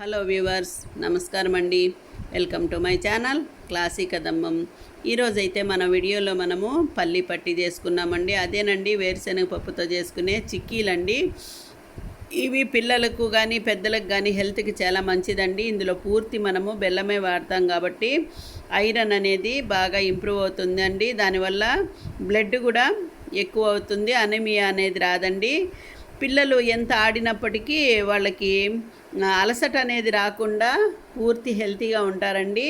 Hello viewers నమస్కారం అండి. Welcome to my channel classic కదమ్మం. ఈరోజైతే మన వీడియోలో మనము పల్లి పట్టి చేసుకున్నామండి. అదేనండి వేరుశనగ పప్పుతో చేసుకునే చిక్కీలండి. ఇవి పిల్లలకు కానీ పెద్దలకు కానీ హెల్త్కి చాలా మంచిదండి. ఇందులో పూర్తి మనము బెల్లమే వాడతాం కాబట్టి ఐరన్ అనేది బాగా ఇంప్రూవ్ అవుతుందండి. దానివల్ల బ్లడ్ కూడా ఎక్కువ అవుతుంది అనమియా అనేది రాదండి. పిల్లలు ఎంత ఆడినప్పటికీ వాళ్ళకి అలసట అనేది రాకుండా పూర్తి హెల్తీగా ఉంటారండి.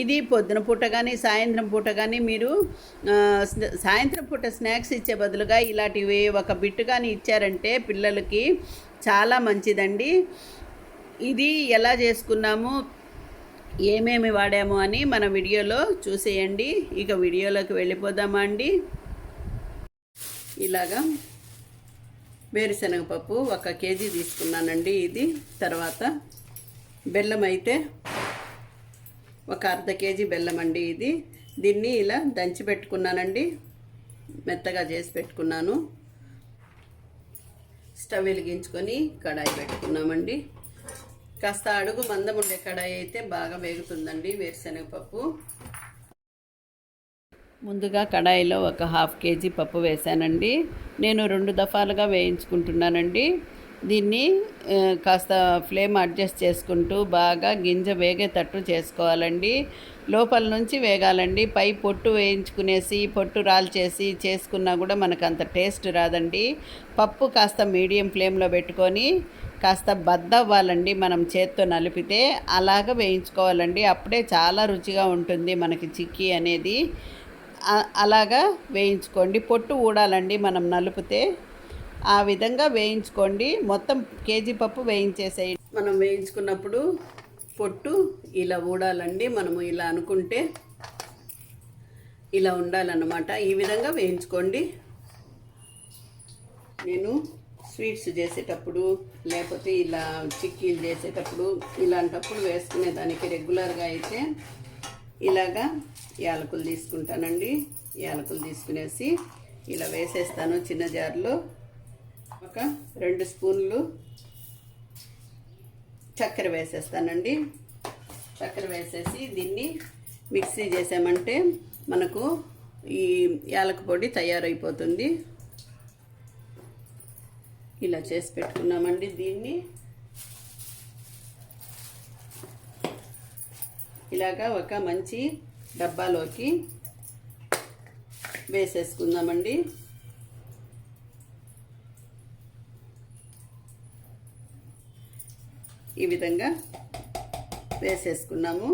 ఇది పొద్దున పూట కానీ సాయంత్రం పూట కానీ మీరు సాయంత్రం పూట స్నాక్స్ ఇచ్చే బదులుగా ఇలాంటివి ఒక బిట్ కానీ ఇచ్చారంటే పిల్లలకి చాలా మంచిదండి. ఇది ఎలా చేసుకున్నాము ఏమేమి వాడాము అని మన వీడియోలో చూసేయండి. ఇక వీడియోలోకి వెళ్ళిపోదామా అండి? ఇలాగా. వేరుశనగపప్పు ఒక కేజీ తీసుకున్నానండి ఇది. తర్వాత బెల్లం అయితే ఒక అర్ధ కేజీ బెల్లం అండి ఇది. దీన్ని ఇలా దంచి పెట్టుకున్నానండి. మెత్తగా చేసి పెట్టుకున్నాను. స్టవ్ వెలిగించుకొని కడాయి పెట్టుకున్నామండి. కాస్త అడుగు మందం ఉండే కడాయి అయితే బాగా వేగుతుందండి వేరుశనగపప్పు. ముందుగా కడాయిలో ఒక హాఫ్ కేజీ పప్పు వేసానండి నేను రెండు దఫాలుగా వేయించుకుంటున్నానండి. దీన్ని కాస్త ఫ్లేమ్ అడ్జస్ట్ చేసుకుంటూ బాగా గింజ వేగేటట్టు చేసుకోవాలండి. లోపల నుంచి వేగాలండి. పై పొట్టు వేయించుకునేసి పొట్టు రాల్చేసి చేసుకున్నా కూడా మనకు అంత టేస్ట్ రాదండి. పప్పు కాస్త మీడియం ఫ్లేమ్లో పెట్టుకొని కాస్త బద్దవ్వాలండి మనం చేత్తో నలిపితే. అలాగ వేయించుకోవాలండి. అప్పుడే చాలా రుచిగా ఉంటుంది మనకి చిక్కీ అనేది. అలాగా వేయించుకోండి. పొట్టు ఊడాలండి మనం నలుపుతే. ఆ విధంగా వేయించుకోండి. మొత్తం కేజీ పప్పు వేయించేసేయండి. మనం వేయించుకున్నప్పుడు పొట్టు ఇలా ఊడాలండి. మనము ఇలా అనుకుంటే ఇలా ఉండాలన్నమాట. ఈ విధంగా వేయించుకోండి. నేను స్వీట్స్ చేసేటప్పుడు లేకపోతే ఇలా చిక్కీలు చేసేటప్పుడు ఇలాంటప్పుడు వేసుకునేదానికి రెగ్యులర్గా అయితే ఇలాగా యాలకులు తీసుకుంటానండి. యాలకులు తీసుకునేసి ఇలా వేసేస్తాను చిన్న జార్లో. ఒక రెండు స్పూన్లు చక్కెర వేసేస్తానండి. చక్కెర వేసేసి దీన్ని మిక్సీ చేసామంటే మనకు ఈ యాలక పొడి తయారైపోతుంది. ఇలా చేసి పెట్టుకున్నామండి దీన్ని. ఇలాగా ఒక మంచి డబ్బాలోకి వేసేసుకుందామండి. ఈ విధంగా వేసేసుకున్నాము.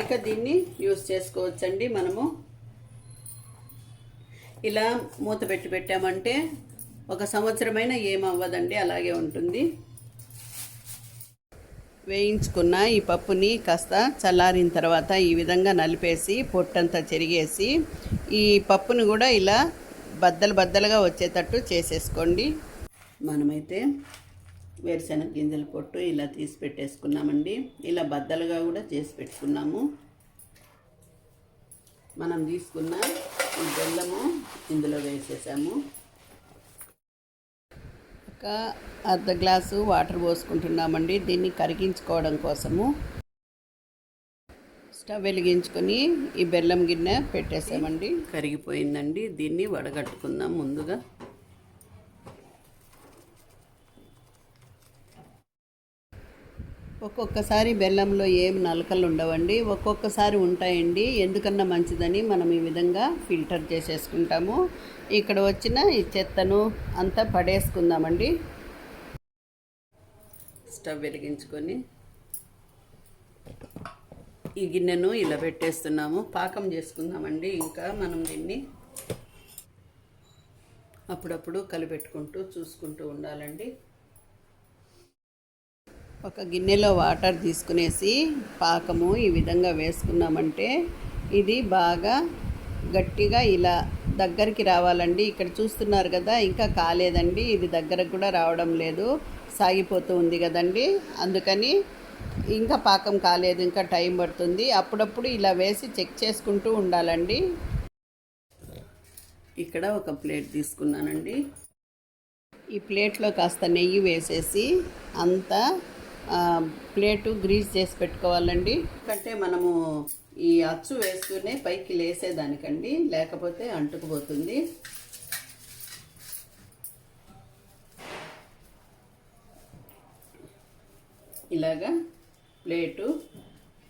ఇక దీన్ని యూస్ చేసుకోవచ్చండి మనము. ఇలా మూత పెట్టి పెట్టామంటే ఒక సంవత్సరమైనా ఏమవ్వదండి అలాగే ఉంటుంది. వేయించుకున్న ఈ పప్పుని కాస్త చల్లారిన తర్వాత ఈ విధంగా నలిపేసి పొట్టంతా చెరిగేసి ఈ పప్పును కూడా ఇలా బద్దలు బద్దలుగా వచ్చేటట్టు చేసేసుకోండి. మనమైతే వేరుశెనగ గింజల పొట్టు ఇలా తీసి పెట్టేసుకున్నామండి. ఇలా బద్దలుగా కూడా చేసి పెట్టుకున్నాము. మనం తీసుకున్న ఈ బెల్లము ఇందులో వేసేసాము. ఒక అర్ధ గ్లాసు వాటర్ పోసుకుంటున్నామండి. దీన్ని కరిగించుకోవడం కోసము. స్టవ్ వెలిగించుకొని ఈ బెల్లం గిన్నె పెట్టేసామండి. కరిగిపోయిందండి. దీన్ని వడగట్టుకుందాం ముందుగా. ఒక్కొక్కసారి బెల్లంలో ఏం నలకలు ఉండవండి ఒక్కొక్కసారి ఉంటాయండి. ఎందుకన్నా మంచిదని మనం ఈ విధంగా ఫిల్టర్ చేసేసుకుంటాము. ఇక్కడ వచ్చిన ఈ చెత్తను అంతా పడేసుకుందామండి. స్టవ్ వెలిగించుకొని ఈ గిన్నెను ఇలా పెట్టేస్తున్నాము. పాకం చేసుకుందామండి. ఇంకా మనం దీన్ని అప్పుడప్పుడు కలిపెట్టుకుంటూ చూసుకుంటూ ఉండాలండి. ఒక గిన్నెలో వాటర్ తీసుకునేసి పాకము ఈ విధంగా వేసుకున్నామంటే ఇది బాగా గట్టిగా ఇలా దగ్గరికి రావాలండి. ఇక్కడ చూస్తున్నారు కదా ఇంకా కాలేదండి. ఇది దగ్గరకు కూడా రావడం లేదు. సాగిపోతూ ఉంది కదండి. అందుకని ఇంకా పాకం కాలేదు ఇంకా టైం పడుతుంది. అప్పుడప్పుడు ఇలా వేసి చెక్ చేసుకుంటూ ఉండాలండి. ఇక్కడ ఒక ప్లేట్ తీసుకున్నానండి. ఈ ప్లేట్లో కాస్త నెయ్యి వేసేసి అంతా ప్లేటు గ్రీస్ చేసి పెట్టుకోవాలండి. ఎందుకంటే మనము ఈ అచ్చు వేస్తూనే పైకి లేసేదానికండి లేకపోతే అంటుకుపోతుంది. ఇలాగా ప్లేటు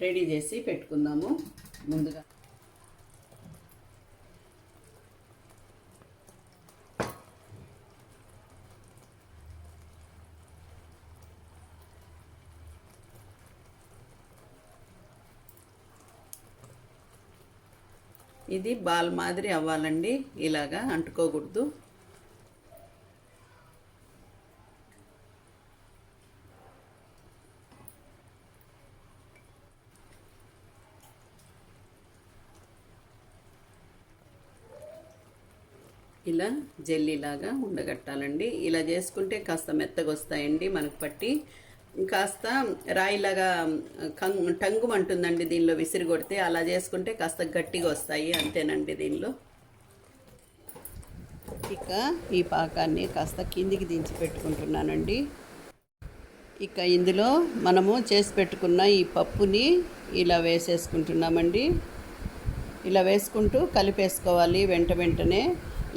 రెడీ చేసి పెట్టుకుందాము ముందుగా. ఇది బాల్ మాదిరి అవ్వాలండి. ఇలాగా అంటుకోకూడదు. ఇలా జెల్లీలాగా ఉండగట్టాలండి. ఇలా చేసుకుంటే కాస్త మెత్తగా వస్తాయండి మనకు పట్టి. కాస్త రాయిలాగా కంగ్ టంగుమంటుందండి దీనిలో విసిరి కొడితే అలా చేసుకుంటే కాస్త గట్టిగా వస్తాయి అంతేనండి దీనిలో. ఇక ఈ పాకాన్ని కాస్త కిందికి దించి పెట్టుకుంటున్నానండి. ఇక ఇందులో మనము చేసి పెట్టుకున్న ఈ పప్పుని ఇలా వేసేసుకుంటున్నామండి. ఇలా వేసుకుంటూ కలిపేసుకోవాలి వెంట వెంటనే.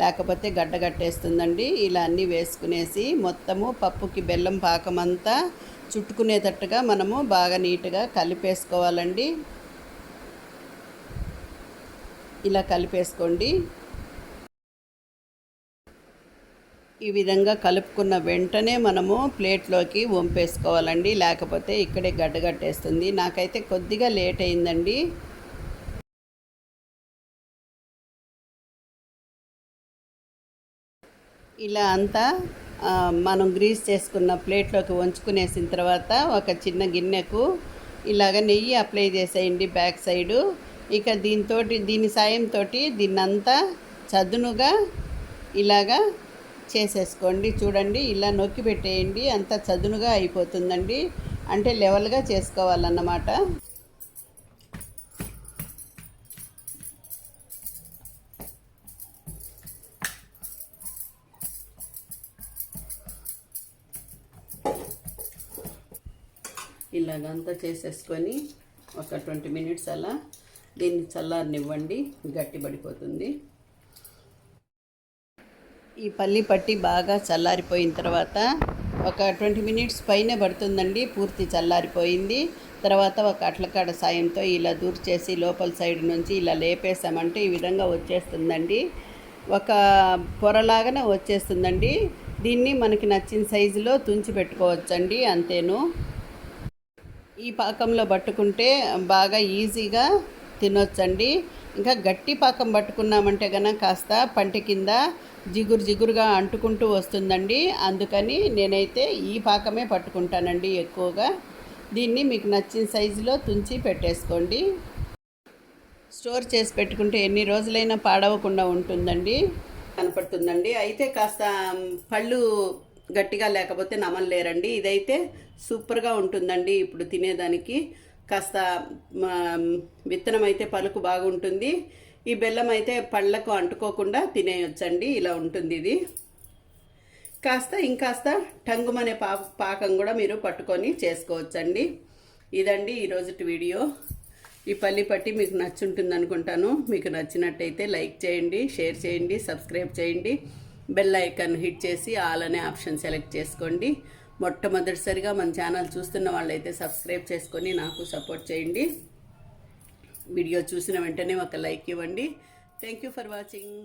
లేకపోతే గడ్డ కట్టేస్తుందండి. ఇలా అన్నీ వేసుకునేసి మొత్తము పప్పుకి బెల్లం పాకమంతా చుట్టుకునేటట్టుగా మనము బాగా నీట్గా కలిపేసుకోవాలండి. ఇలా కలిపేసుకోండి. ఈ విధంగా కలుపుకున్న వెంటనే మనము ప్లేట్లోకి వంపేసుకోవాలండి. లేకపోతే ఇక్కడే గడ్డగట్టేస్తుంది నాకైతే కొద్దిగా లేట్ అయిందండి. ఇలా అంతా మనం గ్రీస్ చేసుకున్న ప్లేట్లోకి వంచుకునేసిన తర్వాత ఒక చిన్న గిన్నెకు ఇలాగ నెయ్యి అప్లై చేసేయండి బ్యాక్ సైడు. ఇక దీంతో దీని సాయంతో దీన్నంతా చదునుగా ఇలాగా చేసేసుకోండి. చూడండి ఇలా నొక్కి పెట్టేయండి. అంతా చదునుగా అయిపోతుందండి. అంటే లెవెల్గా చేసుకోవాలన్నమాట. ఇలాగంతా చేసేసుకొని ఒక ట్వంటీ మినిట్స్ అలా దీన్ని చల్లారనివ్వండి గట్టి పడిపోతుంది. ఈ పల్లి పట్టి బాగా చల్లారిపోయిన తర్వాత ఒక ట్వంటీ మినిట్స్ పైనే పడుతుందండి పూర్తి చల్లారిపోయింది. తర్వాత ఒక అట్లకాడ సాయంతో ఇలా దూర్చేసి లోపల సైడ్ నుంచి ఇలా లేపేసామంటే ఈ విధంగా వచ్చేస్తుందండి. ఒక పొరలాగానే వచ్చేస్తుందండి. దీన్ని మనకి నచ్చిన సైజులో తుంచి పెట్టుకోవచ్చండి అంతేను. ఈ పాకంలో పట్టుకుంటే బాగా ఈజీగా తినొచ్చండి. ఇంకా గట్టి పాకం పట్టుకున్నామంటే కనుక కాస్త పంటి కింద జిగురు జిగురుగా అంటుకుంటూ వస్తుందండి. అందుకని నేనైతే ఈ పాకమే పట్టుకుంటానండి ఎక్కువగా. దీన్ని మీకు నచ్చిన సైజులో తుంచి పెట్టేసుకోండి. స్టోర్ చేసి పెట్టుకుంటే ఎన్ని రోజులైనా పాడవకుండా ఉంటుందండి. కనపడుతుందండి. అయితే కాస్త పళ్ళు గట్టిగా లేకపోతే నమలలేరండి ఇదైతే సూపర్గా ఉంటుందండి ఇప్పుడు తినేదానికి. కాస్త విత్తనం అయితే పలుకు బాగుంటుంది. ఈ బెల్లం అయితే పళ్ళకు అంటుకోకుండా తినేయొచ్చండి. ఇలా ఉంటుంది ఇది. కాస్త ఇంకాస్త టంగుమనే పా పాకం కూడా మీరు పట్టుకొని చేసుకోవచ్చండి. ఇదండి ఈరోజు వీడియో. ఈ పల్లి పట్టి మీకు నచ్చుంటుంది అనుకుంటాను మీకు నచ్చినట్టయితే లైక్ చేయండి షేర్ చేయండి సబ్స్క్రైబ్ చేయండి. బెల్ ఐకాన్ హిట్ చేసి ఆల్ అనే ఆప్షన్ సెలెక్ట్ చేసుకోండి. మొట్టమొదటిసారిగా మన ఛానల్ చూస్తున్న వాళ్ళైతే సబ్స్క్రైబ్ చేసుకొని నాకు సపోర్ట్ చేయండి. వీడియో చూసిన వెంటనే ఒక లైక్ ఇవ్వండి. Thank you for watching